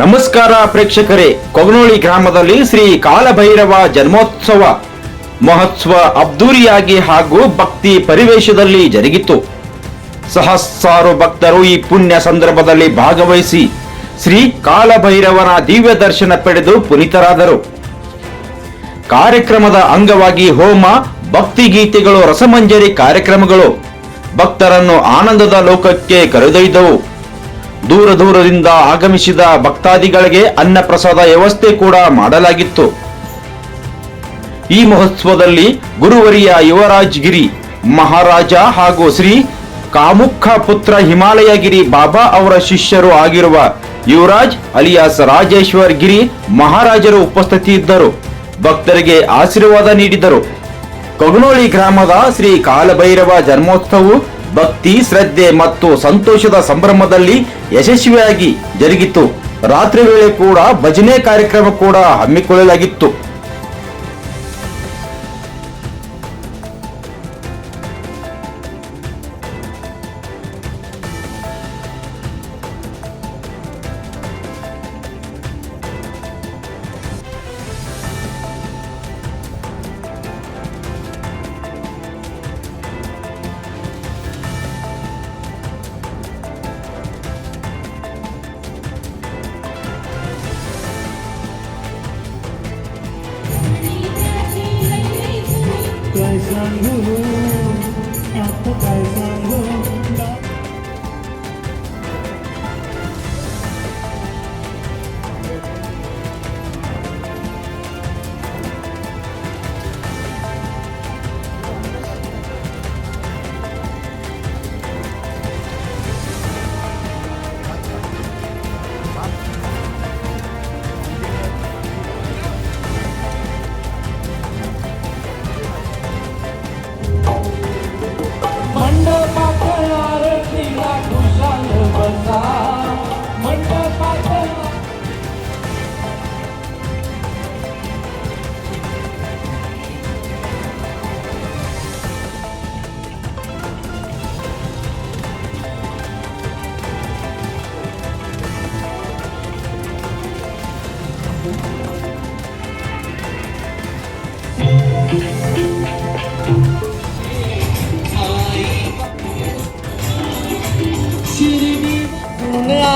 ನಮಸ್ಕಾರ ಪ್ರೇಕ್ಷಕರೇ. ಕೊಗನೋಳಿ ಗ್ರಾಮದಲ್ಲಿ ಶ್ರೀ ಕಾಲಭೈರವ ಜನ್ಮೋತ್ಸವ ಮಹೋತ್ಸವ ಅಬ್ದೂರಿಯಾಗಿ ಹಾಗೂ ಭಕ್ತಿ ಪರಿವೇಶದಲ್ಲಿ ಜರುಗಿತು. ಸಹಸ್ರಾರು ಭಕ್ತರು ಈ ಪುಣ್ಯ ಸಂದರ್ಭದಲ್ಲಿ ಭಾಗವಹಿಸಿ ಶ್ರೀ ಕಾಲಭೈರವನ ದಿವ್ಯ ದರ್ಶನ ಪಡೆದು ಪುನೀತರಾದರು. ಕಾರ್ಯಕ್ರಮದ ಅಂಗವಾಗಿ ಹೋಮ, ಭಕ್ತಿ ಗೀತೆಗಳು, ರಸಮಂಜರಿ ಕಾರ್ಯಕ್ರಮಗಳು ಭಕ್ತರನ್ನು ಆನಂದದ ಲೋಕಕ್ಕೆ ಕರೆದೊಯ್ದವು. ದೂರ ದೂರದಿಂದ ಆಗಮಿಸಿದ ಭಕ್ತಾದಿಗಳಿಗೆ ಅನ್ನಪ್ರಸಾದ ವ್ಯವಸ್ಥೆ ಕೂಡ ಮಾಡಲಾಗಿತ್ತು. ಈ ಮಹೋತ್ಸವದಲ್ಲಿ ಗುರುವರಿಯ ಯುವರಾಜ್ ಗಿರಿ, ಮಹಾರಾಜ ಹಾಗೂ ಶ್ರೀ ಕಾಮುಖ ಪುತ್ರ ಹಿಮಾಲಯಗಿರಿ ಬಾಬಾ ಅವರ ಶಿಷ್ಯರು ಆಗಿರುವ ಯುವರಾಜ್ ಅಲಿಯಾಸ್ ರಾಜೇಶ್ವರ್ ಗಿರಿ ಮಹಾರಾಜರು ಉಪಸ್ಥಿತಿಯಿದ್ದರು. ಭಕ್ತರಿಗೆ ಆಶೀರ್ವಾದ ನೀಡಿದರು. ಕಗನೋಳಿ ಗ್ರಾಮದ ಶ್ರೀ ಕಾಲಭೈರವ ಜನ್ಮೋತ್ಸವವು ಭಕ್ತಿ ಶ್ರದ್ಧೆ ಮತ್ತು ಸಂತೋಷದ ಸಂಭ್ರಮದಲ್ಲಿ ಯಶಸ್ವಿಯಾಗಿ ಜರುಗಿತು. ರಾತ್ರಿ ವೇಳೆ ಕೂಡ ಭಜನೆ ಕಾರ್ಯಕ್ರಮ ಕೂಡ ಹಮ್ಮಿಕೊಳ್ಳಲಾಗಿತ್ತು. Sun, Woo. Chiri, Chiri, Chiri,